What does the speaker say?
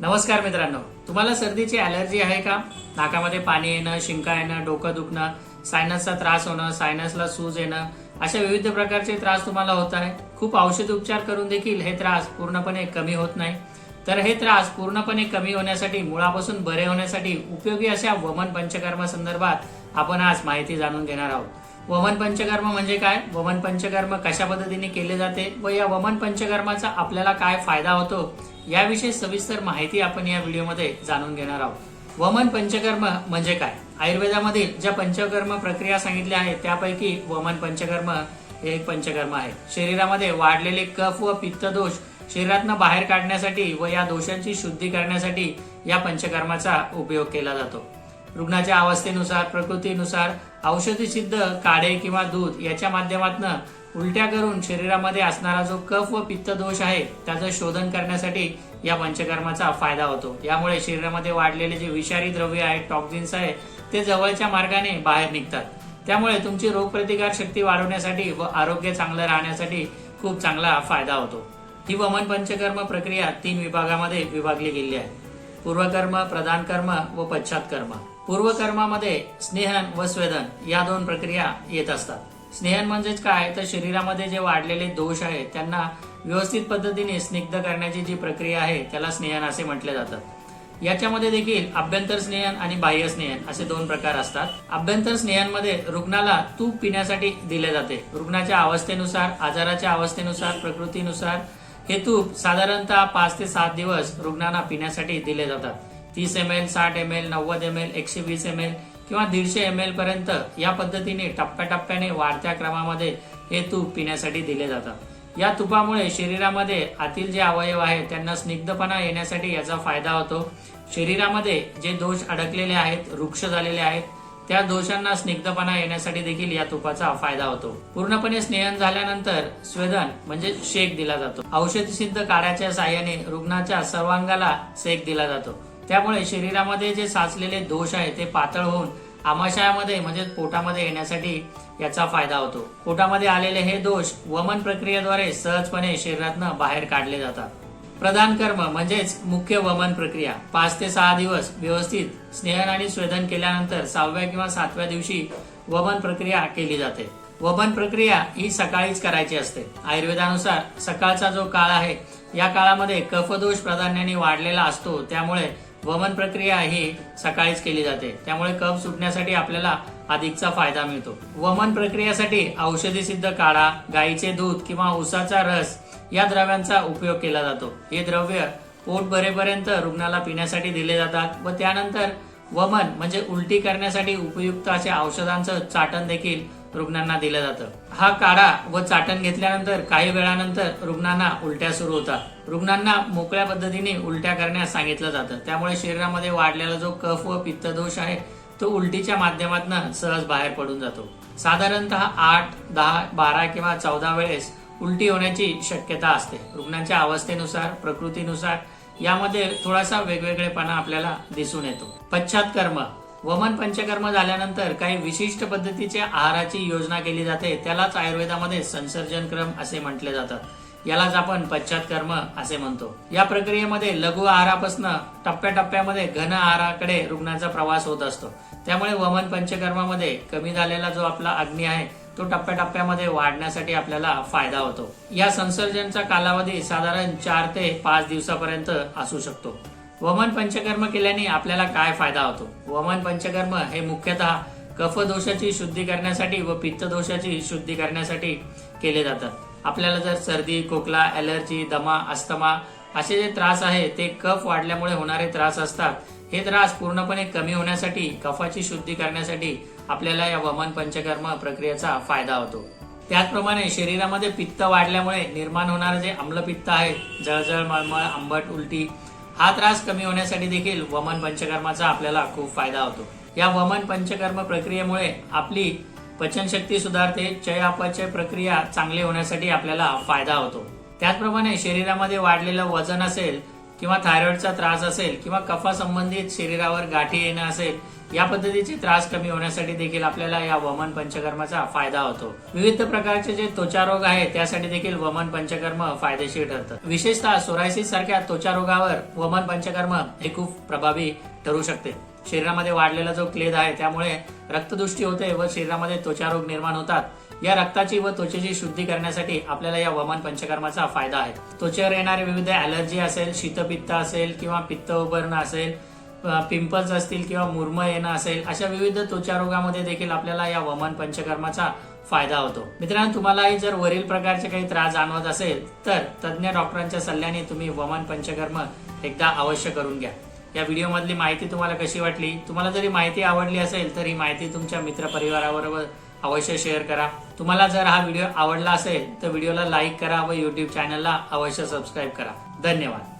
नमस्कार मित्रांनो. तुम्हाला सर्दीची ॲलर्जी आहे का? नाकामध्ये पाणी येणं शिंका येणं डोकं दुखणं सायनसचा त्रास होणं सायनसला सूज येणं अशा विविध प्रकारचे त्रास तुम्हाला होत आहे. खूप औषध उपचार करून देखील हे त्रास पूर्णपणे कमी होत नाही. तर हे त्रास पूर्णपणे कमी होण्यासाठी मुळापासून बरे होण्यासाठी उपयोगी अशा वमन पंचकर्मा संदर्भात आपण आज माहिती जाणून घेणार आहोत. वमन पंचकर्म म्हणजे काय? वमन पंचकर्म कशा पद्धतीने केले जाते व या वमन पंचकर्माचा आपल्याला काय फायदा होतो? याविषयी सविस्तर माहिती आपण या व्हिडिओमध्ये जाणून घेणार आहोत. वमन पंचकर्म म्हणजे काय? आयुर्वेदामधील ज्या पंचकर्म प्रक्रिया सांगितल्या आहेत त्यापैकी वमन पंचकर्म हे एक पंचकर्म आहे. शरीरामध्ये वाढलेले कफ व पित्त दोष शरीरातनं बाहेर काढण्यासाठी व या दोषांची शुद्धी करण्यासाठी या पंचकर्माचा उपयोग केला जातो. रुग्णाच्या अवस्थेनुसार प्रकृतीनुसार औषधी सिद्ध काढे किंवा दूध याच्या माध्यमातून उलट्या करून शरीरामध्ये असणारा जो कफ व पित्त दोष आहे त्याचं शोधन करण्यासाठी या पंचकर्माचा फायदा होतो. यामुळे शरीरामध्ये वाढलेले जे विषारी द्रव्य आहेत टॉक्झिन्स आहे ते जवळच्या मार्गाने बाहेर निघतात. त्यामुळे तुमची रोगप्रतिकार शक्ती वाढवण्यासाठी व आरोग्य चांगलं राहण्यासाठी खूप चांगला फायदा होतो. ही वमन पंचकर्म प्रक्रिया तीन विभागामध्ये विभागली गेली आहे. पूर्वकर्म प्रधान कर्म व पश्चात कर्म पूर्वकर्मामध्ये स्नेहन व स्वेदन या दोन प्रक्रिया येत असतात. स्नेहन म्हणजेच काय? तर शरीरामध्ये जे वाढलेले दोष आहेत त्यांना व्यवस्थित पद्धतीने स्निग्ध करण्याची जी प्रक्रिया आहे त्याला स्नेहन असे म्हटले जातात याच्यामध्ये देखील अभ्यंतर स्नेहन आणि बाह्य स्नेहन असे दोन प्रकार असतात. अभ्यंतर स्नेहनमध्ये रुग्णाला तूप पिण्यासाठी दिले जाते. रुग्णाच्या अवस्थेनुसार आजाराच्या अवस्थेनुसार प्रकृतीनुसार हे तूप साधारणतः पाच ते सात दिवस रुग्णांना पिण्यासाठी दिले जातात. तीस एम एल साठ एम एल नव्वद एम एल एकशे वीस एम एल किंवा दीडशे एम एल पर्यंत या पद्धतीने टप्प्याटप्प्याने वाढत्या क्रमामध्ये हे तूप पिण्यासाठी दिले जातात. या तुपामुळे शरीरामध्ये आतील जे अवयव आहेत त्यांना स्निग्धपणा येण्यासाठी याचा फायदा होतो. शरीरामध्ये जे दोष अडकलेले आहेत वृक्ष झालेले आहेत त्या दोषांना स्निग्धपणा येण्यासाठी देखील या तुपाचा फायदा होतो. पूर्णपणे स्नेहन झाल्यानंतर स्वेदन म्हणजे शेक दिला जातो. औषधी सिद्ध काढ्याच्या साह्याने रुग्णाच्या सर्वांगाला शेक दिला जातो. त्यामुळे शरीरामध्ये जे साचलेले दोष आहे ते पातळ होऊन आमाशयामध्ये म्हणजे पोटामध्ये येण्यासाठी याचा फायदा होतो. पोटामध्ये आलेले हे दोष वमन प्रक्रियेद्वारे सहजपणे शरीरातनं बाहेर काढले जातात. प्रधान कर्म म्हणजेच मुख्य वमन प्रक्रिया. पाच ते सहा दिवस व्यवस्थित स्नेहन आणि स्वेदन केल्यानंतर सहाव्या किंवा सातव्या दिवशी वमन प्रक्रिया केली जाते. वमन प्रक्रिया ही सकाळीच करायची असते. आयुर्वेदानुसार सकाळचा जो काळ आहे या काळामध्ये कफदोष प्राधान्याने वाढलेला असतो. त्यामुळे वमन प्रक्रिया ही सकाळीच केली जाते. त्यामुळे कफ सुटण्यासाठी आपल्याला अधिकचा फायदा मिळतो. वमन प्रक्रियेसाठी औषधी सिद्ध काढा गाईचे दूध किंवा उसाचा रस या द्रव्यांचा उपयोग केला जातो. हे द्रव्य पोट भरेपर्यंत रुग्णाला पिण्यासाठी दिले जातात व त्यानंतर वमन म्हणजे उलटी करण्यासाठी उपयुक्त अशा औषधांचं चाटण देखील रुग्णांना दिलं जातं. हा काढा व चाटण घेतल्यानंतर काही वेळानंतर रुग्णांना उलट्या सुरू होतात. रुग्णांना मोकळ्या पद्धतीने उलट्या करण्यास सांगितलं जातं. त्यामुळे शरीरामध्ये वाढलेला जो कफ व पित्तदोष आहे तो उलटीच्या माध्यमातून सहज बाहेर पडून जातो. साधारणतः आठ दहा बारा किंवा चौदा वेळेस उलटी होण्याची शक्यता असते. रुग्णांच्या अवस्थेनुसार प्रकृतीनुसार यामध्ये थोडासा वेगवेगळेपणा आपल्याला दिसून येतो. पश्चात कर्म वमन पंचकर्म झाल्यानंतर काही विशिष्ट पद्धतीच्या आहाराची योजना केली जाते. त्यालाच आयुर्वेदामध्ये संसर्जन क्रम असे म्हटले जातात. यालाच आपण पश्चात कर्म असे म्हणतो. या प्रक्रियेमध्ये लघु आहारापासून टप्प्याटप्प्यामध्ये घन आहाराकडे रुग्णाचा प्रवास होत असतो. त्यामुळे वमन पंचकर्मामध्ये कमी झालेला जो आपला अग्नी आहे तो टप्प्याटप्प्यामध्ये वाढण्यासाठी आपल्याला फायदा होतो. या संसर्जनचा कालावधी साधारण चार ते पाच दिवसापर्यंत असू शकतो. वमन पंचकर्म केल्याने आपल्याला काय फायदा होतो? वमन पंचकर्म हे मुख्यतः कफदोषाची शुद्धी करण्यासाठी व पित्तदोषाची शुद्धी करण्यासाठी केले जातात. आपल्याला जर सर्दी खोकला ॲलर्जी दमा अस्थमा असे जे त्रास आहे ते कफ वाढल्यामुळे होणारे त्रास असतात. हे त्रास पूर्णपणे कमी होण्यासाठी कफाची शुद्धी करण्यासाठी आपल्याला या वमन पंचकर्म प्रक्रियेचा फायदा होतो. त्याचप्रमाणे शरीरामध्ये पित्त वाढल्यामुळे निर्माण होणारे जे आम्लपित्त आहे जळजळ मळमळ आंबट उलटी हा त्रास कमी होण्यासाठी देखील वमन पंचकर्माचा आपल्याला खूप फायदा होतो. या वमन पंचकर्म प्रक्रियेमुळे आपली पचनशक्ती सुधारते चय अपचय प्रक्रिया चांगली होण्यासाठी आपल्याला फायदा होतो. त्याचप्रमाणे शरीरामध्ये वाढलेलं वजन असेल किंवा थायरॉइडचा त्रास असेल किंवा कफा संबंधित शरीरावर गाठी येणं असेल या पद्धतीचे त्रास कमी होण्यासाठी देखील आपल्याला या वमन पंचकर्माचा फायदा होतो. विविध प्रकारचे जे त्वचा रोग आहेत त्यासाठी देखील वमन पंचकर्म फायदेशीर ठरतं विशेषतः सोरायसिस सारख्या त्वचा रोगावर वमन पंचकर्म हे खूप प्रभावी ठरू शकते. शरीरामध्ये वाढलेला जो क्लेद आहे त्यामुळे रक्तदृष्टी होते व शरीरामध्ये त्वचा रोग निर्माण होतात. या रक्ताची व त्वचेची शुद्धी करण्यासाठी आपल्याला या वमन पंचकर्माचा फायदा आहे. त्वचेवर येणारे विविध ऍलर्जी असेल शीतपित्त असेल किंवा पित्त उभरणं असेल पिंपल्स असतील किंवा मुरम येणं असेल अशा विविध त्वचा रोगामध्ये देखील आपल्याला या वमन पंचकर्माचा फायदा होतो. मित्रांनो तुम्हालाही जर वरील प्रकारचे काही त्रास जाणवत असेल तर तज्ज्ञ डॉक्टरांच्या सल्ल्याने तुम्ही वमन पंचकर्म एकदा अवश्य करून घ्या. या व्हिडिओमधली माहिती तुम्हाला कशी वाटली? तुम्हाला जरी माहिती आवडली असेल तर ही माहिती तुमच्या मित्रपरिवाराबरोबर अवश्य शेअर करा. तुम्हाला जर हा व्हिडिओ आवडला असेल तर व्हिडिओला लाईक करा व युट्यूब चॅनलला अवश्य सबस्क्राईब करा. धन्यवाद.